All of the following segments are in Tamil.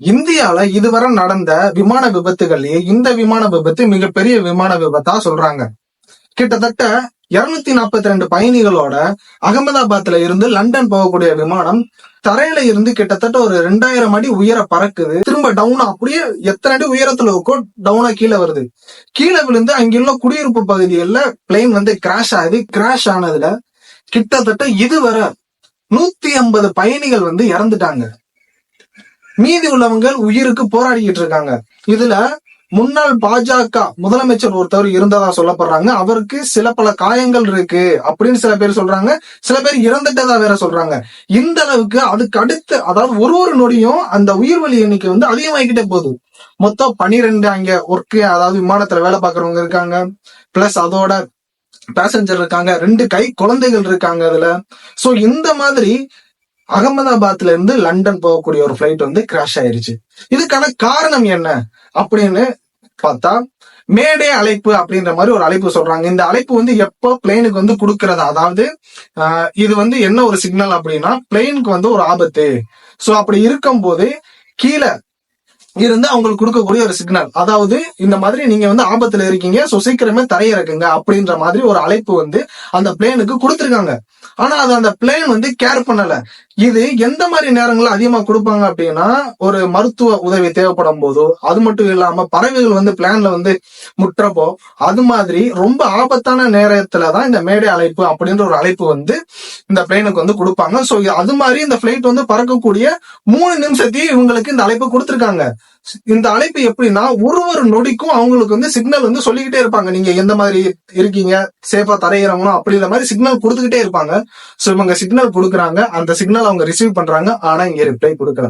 இந்தியால இதுவரை நடந்த விமான விபத்துகள்லயே இந்த விமான விபத்து மிகப்பெரிய விமான விபத்தா சொல்றாங்க. கிட்டத்தட்ட இருநூத்தி நாற்பத்தி ரெண்டு பயணிகளோட அகமதாபாத்ல இருந்து லண்டன் போகக்கூடிய விமானம் தரையில இருந்து கிட்டத்தட்ட ஒரு ரெண்டாயிரம் அடி உயர பறக்குது. திரும்ப டவுன் அப்படியே எத்தனை அடி உயரத்துல இருக்கோ டவுனா கீழே வருது. கீழே விழுந்து அங்குள்ள குடியிருப்பு பகுதிகளில் பிளேன் வந்து கிராஷ் ஆகுது. கிராஷ் ஆனதுல கிட்டத்தட்ட இதுவரை நூத்தி ஐம்பது பயணிகள் வந்து இறந்துட்டாங்க. மீதி உள்ளவங்க உயிருக்கு போராடிக்கிட்டு இருக்காங்க. இதுல முன்னாள் பாஜக முதலமைச்சர் ஒருத்தவர் இருந்ததா சொல்லப்படுறாங்க. அவருக்கு சில பல காயங்கள் இருக்கு அப்படின்னு சில பேர் சொல்றாங்க. சில பேர் இறந்துட்டதா வேற சொல்றாங்க. இந்த அளவுக்கு அதுக்கு அடுத்து அதாவது ஒரு ஒரு நொடியும் அந்த உயிர்வலி எண்ணிக்கை வந்து அதிகமாகிக்கிட்டே போகுது. மொத்தம் பனிரெண்டு அங்க ஒர்க்கு அதாவது விமானத்துல வேலை பார்க்கறவங்க இருக்காங்க. பிளஸ் அதோட பேசஞ்சர் இருக்காங்க. ரெண்டு கை குழந்தைகள் இருக்காங்க அதுல. சோ இந்த மாதிரி அகமதாபாத்ல இருந்து லண்டன் போகக்கூடிய ஒரு ஃபிளைட் வந்து கிராஷ் ஆயிருச்சு. இதுக்கான காரணம் என்ன? அப்படின்னு பார்த்தா மேடே அழைப்பு அப்படின்ற மாதிரி ஒரு அழைப்பு சொல்றாங்க. இந்த அழைப்பு வந்து எப்போ பிளேனுக்கு வந்து கொடுக்கறது? அதாவது ஆஹ், இது வந்து என்ன ஒரு சிக்னல் அப்படின்னா பிளெயினுக்கு வந்து ஒரு ஆபத்து. சோ அப்படி இருக்கும்போது கீழே இருந்து அவங்களுக்கு கொடுக்கக்கூடிய ஒரு சிக்னல் அதாவது இந்த மாதிரி நீங்க வந்து ஆபத்துல இருக்கீங்க ஸோ சீக்கிரமே தரையிறக்குங்க அப்படின்ற மாதிரி ஒரு அழைப்பு வந்து அந்த பிளேனுக்கு கொடுத்திருக்காங்க. ஆனா அது அந்த பிளேன் வந்து கேர் பண்ணல. இது எந்த மாதிரி நேரங்களில் அதிகமா கொடுப்பாங்க அப்படின்னா ஒரு மருத்துவ உதவி தேவைப்படும் போதோ அது மட்டும் இல்லாம பறவைகள் வந்து பிளான்ல வந்து முற்றப்போ அது மாதிரி ரொம்ப ஆபத்தான நேரத்துலதான் இந்த மேடை அழைப்பு அப்படின்ற ஒரு அழைப்பு வந்து இந்த பிளைனுக்கு வந்து கொடுப்பாங்க. ஸோ அது மாதிரி இந்த பிளைட் வந்து பறக்கக்கூடிய மூணு நிமிஷத்தையும் இவங்களுக்கு இந்த அழைப்பு கொடுத்திருக்காங்க. இந்த அழைப்பு எப்படின்னா ஒரு ஒரு நொடிக்கும் அவங்களுக்கு வந்து சிக்னல் வந்து சொல்லிக்கிட்டே இருப்பாங்க. நீங்க எந்த மாதிரி இருக்கீங்க? சேஃபா தரையிறங்கணும் அப்படின்ற மாதிரி சிக்னல் கொடுத்துக்கிட்டே இருப்பாங்க. சோ இவங்க சிக்னல் கொடுக்குறாங்க. அந்த சிக்னல் அவங்க ரிசீவ் பண்றாங்க ஆனா இங்க ரிப்ளை கொடுக்கல.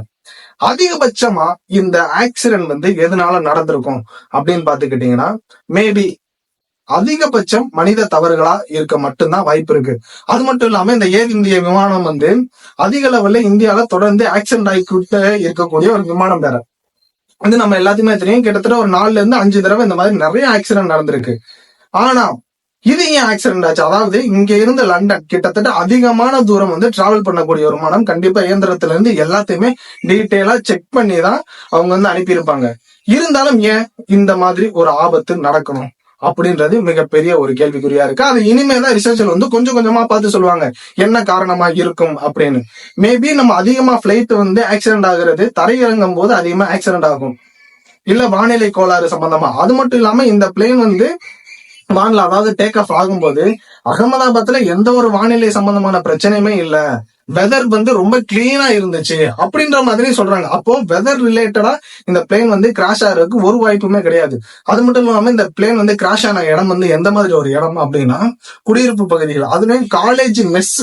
அதிகபட்சமா இந்த ஆக்சிடென்ட் வந்து எதனால நடந்திருக்கும் அப்படின்னு பாத்துக்கிட்டீங்கன்னா மேபி அதிகபட்சம் மனித தவறுகளா இருக்க மட்டும்தான் வாய்ப்பு இருக்கு. அது மட்டும் இல்லாம இந்த ஏர் இந்திய விமானம் வந்து அதிக லெவல்ல இந்தியால தொடர்ந்து ஆக்சிடென்ட் ஆகிக்கிட்டு இருக்கக்கூடிய ஒரு விமானம் வேற. வந்து நம்ம எல்லாத்தையுமே தெரியும் கிட்டத்தட்ட ஒரு நாலுல இருந்து அஞ்சு தடவை இந்த மாதிரி நிறைய ஆக்சிடென்ட் நடந்திருக்கு. ஆனா இது ஏன் ஆக்சிடென்ட் ஆச்சு? அதாவது இங்க இருந்து லண்டன் கிட்டத்தட்ட அதிகமான தூரம் வந்து டிராவல் பண்ணக்கூடிய ஒரு மனம் கண்டிப்பா இயந்திரத்துல இருந்து எல்லாத்தையுமே டீட்டெயிலா செக் பண்ணி தான் அவங்க வந்து அனுப்பியிருப்பாங்க. இருந்தாலும் ஏன் இந்த மாதிரி ஒரு ஆபத்து நடக்கணும்? அப்படின்றது மிகப்பெரிய ஒரு கேள்விக்குறியா இருக்கு. அது இனிமே தான் ரிசர்ச்ல வந்து கொஞ்சம் கொஞ்சமா பார்த்து சொல்லுவாங்க. என்ன காரணமா இருக்கும் அப்படின்னு. மேபி நம்ம அதிகமா பிளைட் வந்து ஆக்சிடென்ட் ஆகுறது தரையிறங்கும் போது அதிகமா ஆக்சிடென்ட் ஆகும். இல்ல வானிலை கோளாறு சம்பந்தமா. அது மட்டும் இல்லாம இந்த பிளேன் வந்து வானிலை அதாவது டேக் ஆஃப் ஆகும்போது அகமதாபாத்ல எந்த ஒரு வானிலை சம்பந்தமான பிரச்சனையுமே இல்ல. வெதர் வந்து ரொம்ப கிளீனா இருந்துச்சு அப்படின்ற மாதிரி சொல்றாங்க. அப்போ வெதர் ரிலேட்டடா இந்த பிளேன் வந்து கிராஷ் ஆகிறதுக்கு ஒரு வாய்ப்புமே கிடையாது. அது மட்டும் இல்லாம இந்த பிளேன் வந்து கிராஷ் ஆன இடம் வந்து எந்த மாதிரி ஒரு இடம் அப்படின்னா குடியிருப்பு பகுதிகள். அதுலயும் காலேஜ் மெஸ்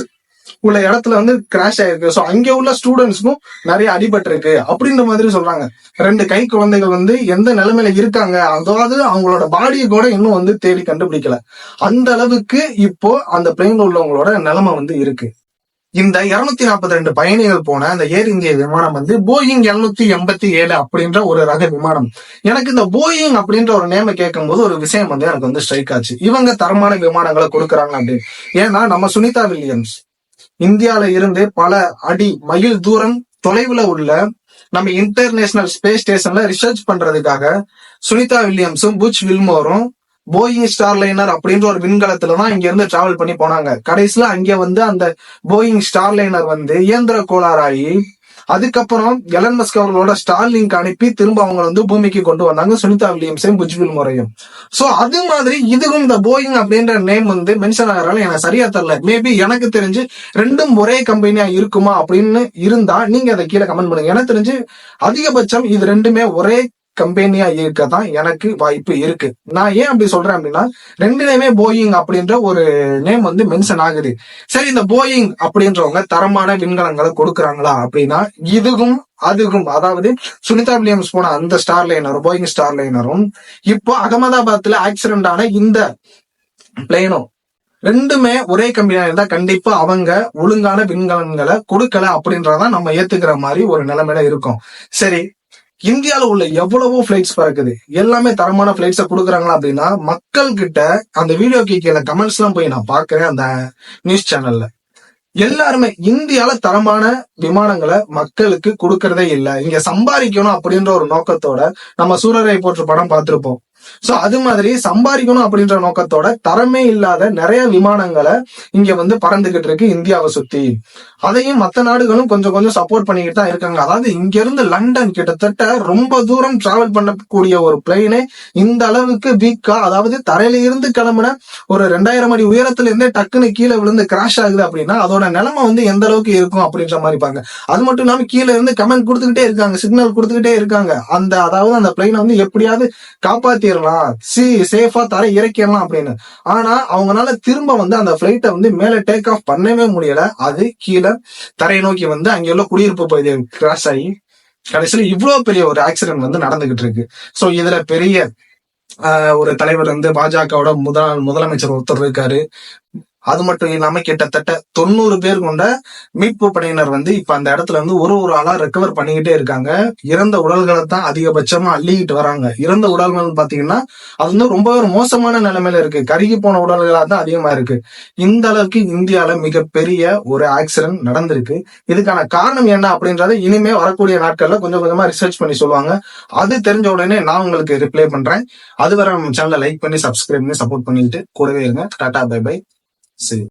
உள்ள இடத்துல வந்து கிராஷ் ஆயிருக்கு. ஸோ அங்க உள்ள ஸ்டூடெண்ட்ஸ்க்கும் நிறைய அடிபட்டிருக்கு. அப்படின்ற மாதிரி சொல்றாங்க. ரெண்டு கை குழந்தைகள் வந்து எந்த நிலைமையில இருக்காங்க? அதாவது அவங்களோட பாடியை கூட இன்னும் வந்து தேடி கண்டுபிடிக்கல. அந்த அளவுக்கு இப்போ அந்த பிளேன்ல உள்ளவங்களோட நிலைமை வந்து இருக்கு. இந்த இருநூத்தி நாற்பத்தி ரெண்டு பயணிகள் போன அந்த ஏர் இந்திய விமானம் வந்து போயிங் எழுநூத்தி எண்பத்தி ஏழு அப்படின்ற ஒரு ரக விமானம். எனக்கு இந்த போயிங் அப்படின்ற ஒரு நேம கேட்கும் போது ஒரு விஷயம் வந்து எனக்கு வந்து ஸ்ட்ரைக் ஆச்சு. இவங்க தரமான விமானங்களை கொடுக்குறாங்க அப்படின்னு. ஏன்னா நம்ம சுனிதா வில்லியம்ஸ் இந்தியால இருந்து பல அடி மைல் தூரம் தொலைவுல உள்ள நம்ம இன்டர்நேஷனல் ஸ்பேஸ் ஸ்டேஷன்ல ரிசர்ச் பண்றதுக்காக சுனிதா வில்லியம்ஸும் புச் வில்மோரும் போயிங் ஸ்டார்லைனர் அப்படின்ற ஒரு விண்கலத்துல தான் இங்க இருந்து டிராவல் பண்ணி போனாங்க. கடைசியில அங்க வந்து அந்த போயிங் ஸ்டார்லைனர் வந்து இயந்திர கோளாறாகி அதுக்கப்புறம் எலன் மஸ்க் அவர்களோட ஸ்டார்லிங்க் அனுப்பி திரும்ப அவங்க வந்து பூமிக்கு கொண்டு வந்தாங்க. சுனிதா வில்லியம்ஸையும் புஜ்வில் முறையும். சோ அது மாதிரி இதுவும் இந்த போயிங் அப்படின்ற நேம் வந்து மென்ஷன் ஆகிறதால எனக்கு சரியா தெரியல. மேபி எனக்கு தெரிஞ்சு ரெண்டும் ஒரே கம்பெனியா இருக்குமா அப்படின்னு இருந்தா நீங்க அதை கீழே கமெண்ட் பண்ணுங்க. எனக்கு தெரிஞ்சு அதிகபட்சம் இது ரெண்டுமே ஒரே கம்பெனியா இருக்க தான் எனக்கு வாய்ப்பு இருக்கு. நான் ஏன் அப்படி சொல்றேன் அப்படின்னா ரெண்டுலையுமே போயிங் அப்படின்ற ஒரு நேம் வந்து மென்ஷன் ஆகுது. சரி இந்த போயிங் அப்படின்றவங்க தரமான விண்கலங்களை கொடுக்குறாங்களா அப்படின்னா இதுக்கும் அதுக்கும் அதாவது சுனிதா வில்லியம்ஸ் போன அந்த ஸ்டார் லைனரும் போயிங் ஸ்டார் லைனரும் இப்போ அகமதாபாத்ல ஆக்சிடென்ட் ஆன இந்த பிளேனும் ரெண்டுமே ஒரே கம்பெனியா இருந்தா கண்டிப்பா அவங்க ஒழுங்கான விண்கலன்களை கொடுக்கல அப்படின்றதான் நம்ம ஏத்துக்கிற மாதிரி ஒரு நிலைமையில இருக்கும். சரி இந்தியால உள்ள எவ்வளவோ ஃபிளைட்ஸ் பறக்குது. எல்லாமே தரமான ஃபிளைட்ஸை கொடுக்குறாங்களா அப்படின்னா மக்கள் கிட்ட அந்த வீடியோக்கு கீழே கமெண்ட்ஸ் எல்லாம் போய் நான் பாக்குறேன் அந்த நியூஸ் சேனல்ல எல்லாருமே இந்தியால தரமான விமானங்களை மக்களுக்கு கொடுக்கறதே இல்ல. இங்க சம்பாதிக்கணும் அப்படின்ற ஒரு நோக்கத்தோட நம்ம சூரரை போற்று படம் பார்த்திருப்போம். சோ அது மாதிரி சம்பாதிக்கணும் அப்படின்ற நோக்கத்தோட தரமே இல்லாத நிறைய விமானங்களை இங்க வந்து பறந்துகிட்டு இருக்கு இந்தியாவை சுத்தி. அதையும் மத்த நாடுகளும் கொஞ்சம் கொஞ்சம் சப்போர்ட் பண்ணிக்கிட்டு தான் இருக்காங்க. அதாவது இங்க இருந்து லண்டன் கிட்டத்தட்ட ரொம்ப தூரம் டிராவல் பண்ணக்கூடிய ஒரு பிளெயினே இந்த அளவுக்கு வீக்கா அதாவது தரையில இருந்து கிளம்புன ஒரு ரெண்டாயிரம் அடி உயரத்துல இருந்தே டக்குன்னு கீழே விழுந்து கிராஷ் ஆகுது அப்படின்னா அதோட நிலைமை வந்து எந்த அளவுக்கு இருக்கும் அப்படின்ற மாதிரி பாங்க அது மட்டும் இல்லாம கீழே இருந்து கமெண்ட் கொடுத்துக்கிட்டே இருக்காங்க சிக்னல் கொடுத்துக்கிட்டே இருக்காங்க. அந்த அதாவது அந்த பிளெயினை வந்து எப்படியாவது காப்பாத்தி காப்பாத்திடலாம் சி சேஃபா தர இறக்கிடலாம் அப்படின்னு. ஆனா அவங்களால திரும்ப வந்து அந்த பிளைட்டை வந்து மேல டேக் ஆஃப் பண்ணவே முடியல. அது கீழே தரையை நோக்கி வந்து அங்க உள்ள குடியிருப்பு பகுதி கிராஷ் ஆகி கடைசியில் இவ்வளவு பெரிய ஒரு ஆக்சிடென்ட் வந்து நடந்துகிட்டு இருக்கு. சோ இதுல பெரிய ஒரு தலைவர் வந்து பாஜகவோட முதல் முதலமைச்சர் ஒருத்தர் இருக்காரு. அது மட்டும் இல்லாம கிட்டத்தட்ட தொண்ணூறு பேர் கொண்ட மீட்பு படையினர் வந்து இப்ப அந்த இடத்துல இருந்து ஒரு ஒரு ஆளா ரெக்கவர் பண்ணிக்கிட்டே இருக்காங்க. இறந்த உடல்களை தான் அதிகபட்சமா அள்ளிக்கிட்டு வராங்க. இறந்த உடல்கள் பாத்தீங்கன்னா அது வந்து ரொம்ப ஒரு மோசமான நிலைமையில இருக்கு. கருகி போன உடல்களா தான் அதிகமா இருக்கு. இந்த அளவுக்கு இந்தியால மிகப்பெரிய ஒரு ஆக்சிடென்ட் நடந்திருக்கு. இதுக்கான காரணம் என்ன அப்படின்றத இனிமே வரக்கூடிய நாட்கள்ல கொஞ்சம் கொஞ்சமா ரிசர்ச் பண்ணி சொல்லுவாங்க. அது தெரிஞ்ச உடனே நான் உங்களுக்கு ரிப்ளை பண்றேன். அதுவரை நம்ம சேனலை லைக் பண்ணி சப்ஸ்கிரைப் பண்ணி சப்போர்ட் பண்ணிட்டு கூடவே இருங்க. டாடா பை பை சரி